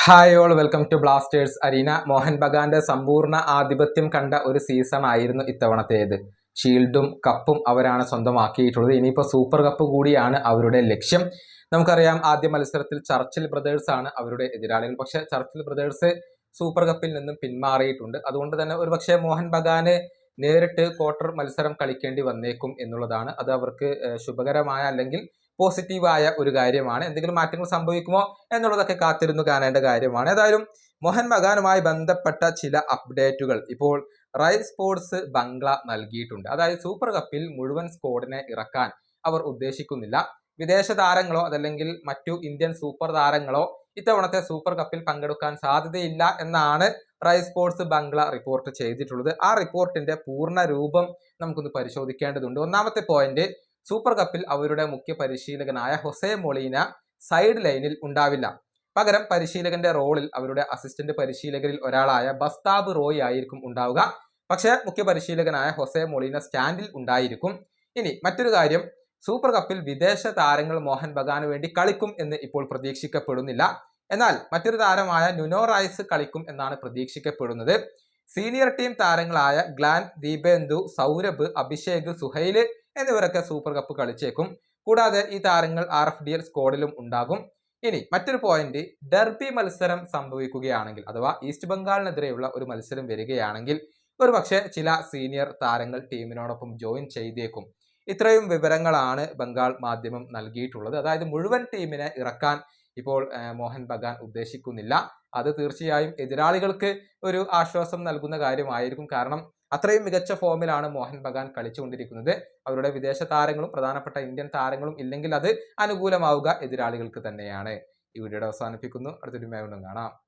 Hi all welcome to Blasters arena Mohan ബഗാന്റെ സമ്പൂർണ ആധിപത്യം കണ്ട ഒരു സീസൺ ആയിരുന്നു ഇത്തവണത്തേത്. ഷീൽഡും കപ്പും അവരാണ് സ്വന്തമാക്കിയിട്ടുള്ളത്. ഇനിയിപ്പോൾ സൂപ്പർ കപ്പ് കൂടിയാണ് അവരുടെ ലക്ഷ്യം. നമുക്കറിയാം ആദ്യ മത്സരത്തിൽ ചർച്ചിൽ ബ്രദേഴ്സ് ആണ് അവരുടെ എതിരാളികൾ. പക്ഷേ ചർച്ചിൽ ബ്രദേഴ്സ് സൂപ്പർ കപ്പിൽ നിന്നും പിന്മാറിയിട്ടുണ്ട്. അതുകൊണ്ട് തന്നെ ഒരു പക്ഷേ മോഹൻ ബഗാന് നേരിട്ട് ക്വാർട്ടർ മത്സരം കളിക്കേണ്ടി വന്നേക്കും എന്നുള്ളതാണ്. അത് അവർക്ക് ശുഭകരമായ അല്ലെങ്കിൽ പോസിറ്റീവായ ഒരു കാര്യമാണ്. എന്തെങ്കിലും മാറ്റങ്ങൾ സംഭവിക്കുമോ എന്നുള്ളതൊക്കെ കാത്തിരുന്നു കാണേണ്ട കാര്യമാണ്. ഏതായാലും മോഹൻ ബഗാനുമായി ബന്ധപ്പെട്ട ചില അപ്ഡേറ്റുകൾ ഇപ്പോൾ റൈ സ്പോർട്സ് ബംഗ്ല നൽകിയിട്ടുണ്ട്. അതായത് സൂപ്പർ കപ്പിൽ മുഴുവൻ സ്കോഡിനെ ഇറക്കാൻ അവർ ഉദ്ദേശിക്കുന്നില്ല. വിദേശ താരങ്ങളോ അതല്ലെങ്കിൽ മറ്റു ഇന്ത്യൻ സൂപ്പർ താരങ്ങളോ ഇത്തവണത്തെ സൂപ്പർ കപ്പിൽ പങ്കെടുക്കാൻ സാധ്യതയില്ല എന്നാണ് റൈ സ്പോർട്സ് ബംഗ്ല റിപ്പോർട്ട് ചെയ്തിട്ടുള്ളത്. ആ റിപ്പോർട്ടിന്റെ പൂർണ രൂപം നമുക്കൊന്ന് പരിശോധിക്കേണ്ടതുണ്ട്. ഒന്നാമത്തെ പോയിന്റ് സൂപ്പർ കപ്പിൽ അവരുടെ മുഖ്യ പരിശീലകനായ ഹൊസെ മൊളീന സൈഡ് ലൈനിൽ ഉണ്ടാവില്ല. പകരം പരിശീലകന്റെ റോളിൽ അവരുടെ അസിസ്റ്റന്റ് പരിശീലകരിൽ ഒരാളായ ബസ്താബ് റോയ് ആയിരിക്കും ഉണ്ടാവുക. പക്ഷേ മുഖ്യ പരിശീലകനായ ഹൊസെ മൊളീന സ്റ്റാൻഡിൽ ഉണ്ടായിരിക്കും. ഇനി മറ്റൊരു കാര്യം സൂപ്പർ കപ്പിൽ വിദേശ താരങ്ങൾ മോഹൻ ബഗാന് വേണ്ടി കളിക്കും എന്ന് ഇപ്പോൾ പ്രതീക്ഷിക്കപ്പെടുന്നില്ല. എന്നാൽ മറ്റൊരു താരമായ നുനോ റൈസ് കളിക്കും എന്നാണ് പ്രതീക്ഷിക്കപ്പെടുന്നത്. സീനിയർ ടീം താരങ്ങളായ ഗ്ലാൻ ദീപേന്ദു സൗരഭ് അഭിഷേക് സുഹൈൽ എന്നിവരൊക്കെ സൂപ്പർ കപ്പ് കളിച്ചേക്കും. കൂടാതെ ഈ താരങ്ങൾ ആർ എഫ് ഡി എൽ സ്ക്വാഡിലും ഉണ്ടാകും. ഇനി മറ്റൊരു പോയിന്റ് ഡെർബി മത്സരം സംഭവിക്കുകയാണെങ്കിൽ അഥവാ ഈസ്റ്റ് ബംഗാളിനെതിരെയുള്ള ഒരു മത്സരം വരികയാണെങ്കിൽ ഒരു പക്ഷേ ചില സീനിയർ താരങ്ങൾ ടീമിനോടൊപ്പം ജോയിൻ ചെയ്തേക്കും. ഇത്രയും വിവരങ്ങളാണ് ബംഗാൾ മാധ്യമം നൽകിയിട്ടുള്ളത്. അതായത് മുഴുവൻ ടീമിനെ ഇറക്കാൻ ഇപ്പോൾ മോഹൻ ബഗാൻ ഉദ്ദേശിക്കുന്നില്ല. അത് തീർച്ചയായും എതിരാളികൾക്ക് ഒരു ആശ്വാസം നൽകുന്ന കാര്യമായിരിക്കും. കാരണം അത്രയും മികച്ച ഫോമിലാണ് മോഹൻ ബഗാൻ കളിച്ചുകൊണ്ടിരിക്കുന്നത്. അവരുടെ വിദേശ താരങ്ങളും പ്രധാനപ്പെട്ട ഇന്ത്യൻ താരങ്ങളും ഇല്ലെങ്കിൽ അത് അനുകൂലമാവുക എതിരാളികൾക്ക് തന്നെയാണ്. ഈ വീഡിയോയുടെ അവസാനിപ്പിക്കുന്നു. അടുത്തൊരു മേഖല കാണാം.